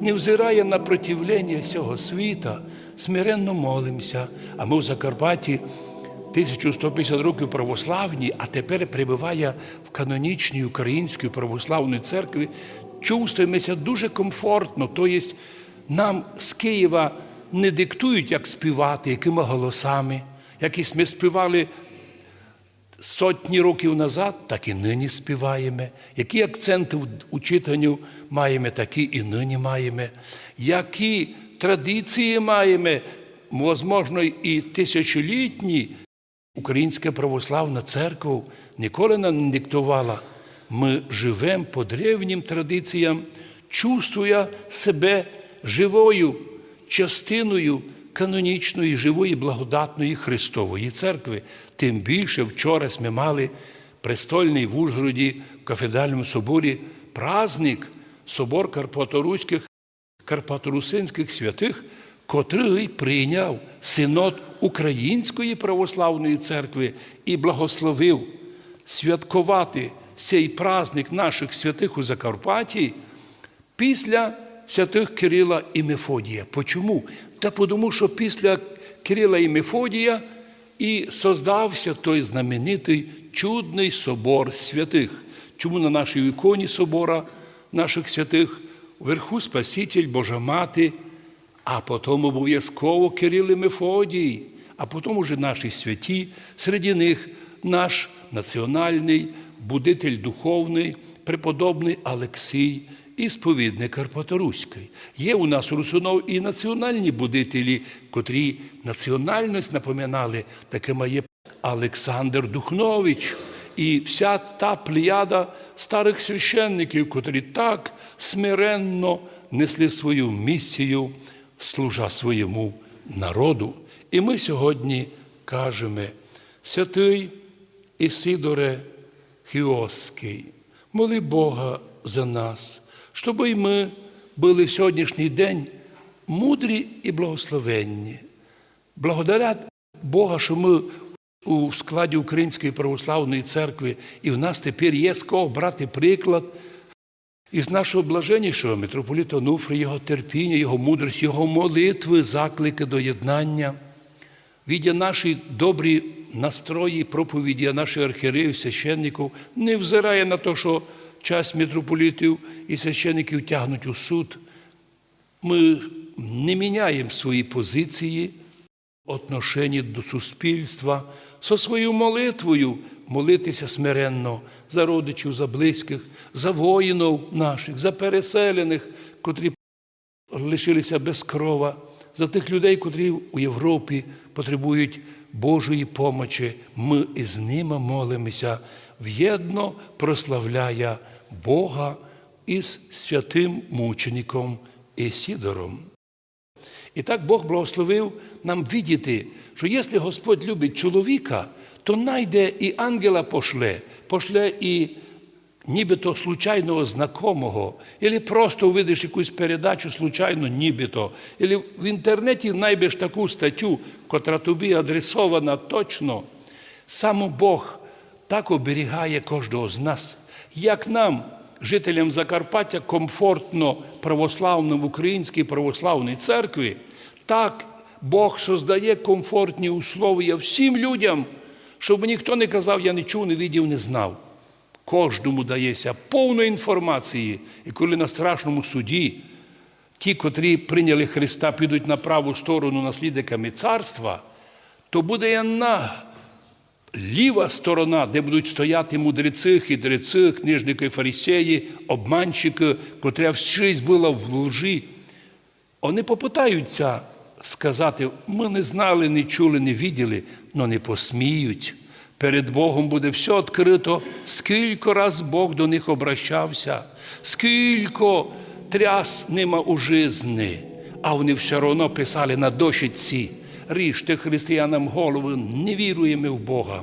не взирає на противлення цього світа, смиренно молимося. А ми в Закарпатті 1150 років православні, а тепер прибуває в канонічній Українській православній церкві, чувствуємося дуже комфортно. Тобто нам з Києва не диктують, як співати, якими голосами. Якісь ми співали сотні років назад, так і нині співаємо. Які акценти у читанню маємо, такі і нині маємо. Які традиції маємо, можливо, і тисячолітні. Українська православна церква ніколи нам не диктувала. Ми живемо по древнім традиціям, чувствуя себе живою частиною канонічної, живої, благодатної Христової церкви. Тим більше вчора ми мали престольний в Ужгороді в кафедральному соборі праздник, собор Карпаторуських Карпаторусинських святих, котрий прийняв синод Української православної церкви і благословив святкувати цей праздник наших святих у Закарпатті після святих Кирила і Мефодія. Почому? Та тому, що після Кирила і Мефодія і создався той знаменитий чудний собор святих. Чому на нашій іконі собора наших святих вверху Спаситель, Божа Мати, а потім обов'язково Кирил і Мефодій, а потім уже наші святі, серед них наш національний будитель духовний, преподобний Алексій і сповідник Карпаторуський. Є у нас Русунов і національні будителі, котрі національність напоминали, такими є Олександр Духнович і вся та плеяда старих священників, котрі так смиренно несли свою місію, служа своєму народу. І ми сьогодні кажемо, святий Ісидоре Хіоский, моли Бога за нас, щоб і ми були в сьогоднішній день мудрі і благословенні. Благодаря Бога, що ми у складі Української православної церкви, і в нас тепер є з кого брати приклад із нашого блаженнішого митрополіта Онуфрія, його терпіння, його мудрість, його молитви, заклики до єднання. Відя наші добрі настрої, проповіді, а наші священників не взирає на те, що час митрополітів і священників тягнуть у суд. Ми не міняємо свої позиції, отношенні до суспільства, со своєю молитвою молитися смиренно за родичів, за близьких, за воїнів наших, за переселених, котрі лишилися без крова, за тих людей, котрі у Європі потребують Божої помочі. Ми із ними молимося, в'єдно прославляя Бога із святим мучеником Ісідором. І так Бог благословив нам видіти, що якщо Господь любить чоловіка, то найде і ангела пошле, пошле і нібито случайного знакомого, або просто увидиш якусь передачу случайно, нібито, або в інтернеті знайдеш таку статтю, котра тобі адресована точно. Саме Бог так оберігає кожного з нас, як нам, жителям Закарпаття, комфортно православним Українській православній церкві, так Бог создає комфортні условия всім людям, щоб ніхто не казав, я не чув, не видів, не знав. Кожному дається повно інформації, і коли на страшному суді ті, котрі прийняли Христа, підуть на праву сторону наслідниками царства, то буде одна ліва сторона, де будуть стояти мудреці, хитреці, книжники, фарисеї, обманщики, котря всі була в лжі. Вони попитаються сказати, ми не знали, не чули, не виділи, але не посміють. Перед Богом буде все відкрито, скільки раз Бог до них обращався, скільки тряс нема у жизни, а вони все одно писали на дощиці, ріжте християнам голову, не віруємо в Бога.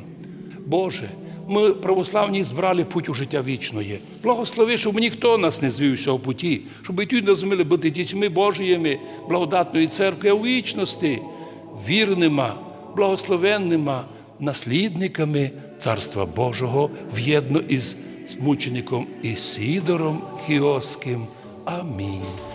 Боже, ми православні збрали путь у життя вічної. Благослови, щоб ніхто нас не звів з цього путі, щоб і тут змили бути дітьми Божіями, благодатної церкви у вічності, вірними, благословенними, наслідниками Царства Божого в'єдно із мучеником Ісідором Хіоським. Амінь.